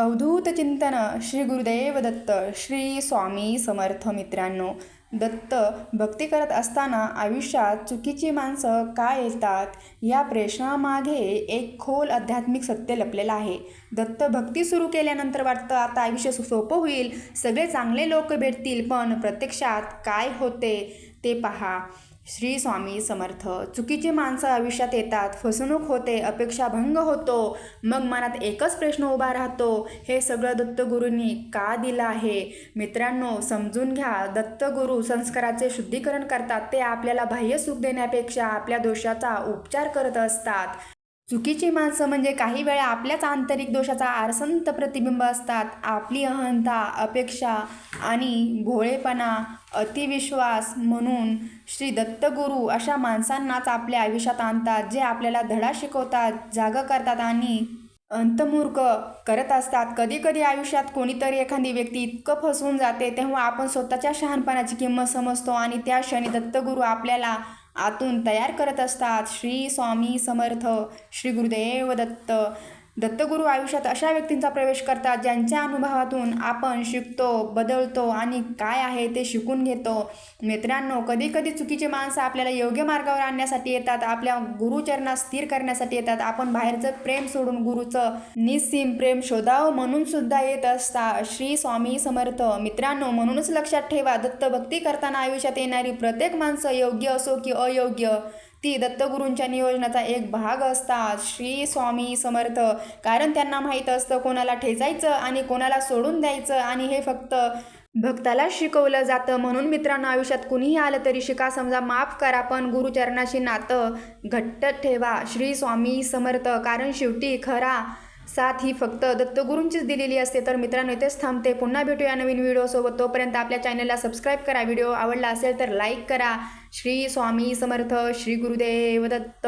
अवधूत चिंतन श्री गुरुदेव दत्त श्री स्वामी समर्थ मित्रांनो. दत्त भक्ती करत असताना आयुष्यात चुकीची माणसं का येतात? या प्रश्नामागे एक खोल आध्यात्मिक सत्य लपलेलं आहे. दत्त भक्ती सुरू केल्यानंतर वाटतं आता आयुष्य सोपं होईल. सगळे चांगले लोक भेटतील पण प्रत्यक्षात काय होते ते पहा. श्री स्वामी समर्थ. चुकीची माणसं आयुष्यात येतात फसवणूक होते अपेक्षाभंग होतो मग मनात एकच प्रश्न उभा राहतो हे सगळं दत्तगुरूंनी का दिलं आहे? मित्रांनो समजून घ्या दत्तगुरू संस्काराचे शुद्धीकरण करतात ते आपल्याला बाह्य सुख देण्यापेक्षा आपल्या दोषाचा उपचार करत असतात. चुकीची माणसं म्हणजे काही वेळा आपल्याच आंतरिक दोषाचा आरसंत प्रतिबिंब असतात. आपली अहंता अपेक्षा आणि भोळेपणा अतिविश्वास म्हणून श्री दत्तगुरू अशा माणसांनाच आपल्या आयुष्यात आणतात जे आपल्याला धडा शिकवतात जागं करतात आणि अंतमूर्ख करत असतात. कधी कधी आयुष्यात कोणीतरी एखादी व्यक्ती इतकं फसवून जाते तेव्हा आपण स्वतःच्या शहाणपणाची किंमत समजतो आणि त्या क्षणी दत्तगुरू आपल्याला आतून तयार करत असतात. श्री स्वामी समर्थ श्री गुरुदेव दत्त दत्तगुरू आयुष्यात अशा व्यक्तींचा प्रवेश करतात ज्यांच्या अनुभवातून आपण शिकतो बदलतो आणि काय आहे ते शिकून घेतो. मित्रांनो कधी कधी माणसं आपल्याला योग्य मार्गावर आणण्यासाठी येतात आपल्या गुरुचरणात स्थिर करण्यासाठी येतात. आपण बाहेरचं प्रेम सोडून गुरुचं निस्सीम प्रेम शोधावं म्हणून सुद्धा येत असता श्री स्वामी समर्थ. मित्रांनो म्हणूनच लक्षात ठेवा दत्त भक्ती करताना आयुष्यात येणारी प्रत्येक माणसं योग्य असो की अयोग्य. ती दत्तगुरूंच्या नियोजनाचा एक भाग असतात. श्री स्वामी समर्थ. कारण त्यांना माहीत असतं कोणाला ठेचायचं आणि कोणाला सोडून द्यायचं आणि हे फक्त भक्ताला शिकवलं जातं. म्हणून मित्रांनो आयुष्यात कुणीही आलं तरी शिका समजा माफ करा पण गुरुचरणाशी नातं घट्ट ठेवा. श्री स्वामी समर्थ. कारण शेवटी खरा साथ ही फक्त दत्तगुरूंचीच दिलेली असते. तर मित्रांनो इथेच थांबते. पुन्हा भेटूया नवीन व्हिडिओसोबत तोपर्यंत आपल्या चॅनलला सबस्क्राईब करा. व्हिडिओ आवडला असेल तर लाईक करा. श्री स्वामी समर्थ श्री गुरुदेव दत्त.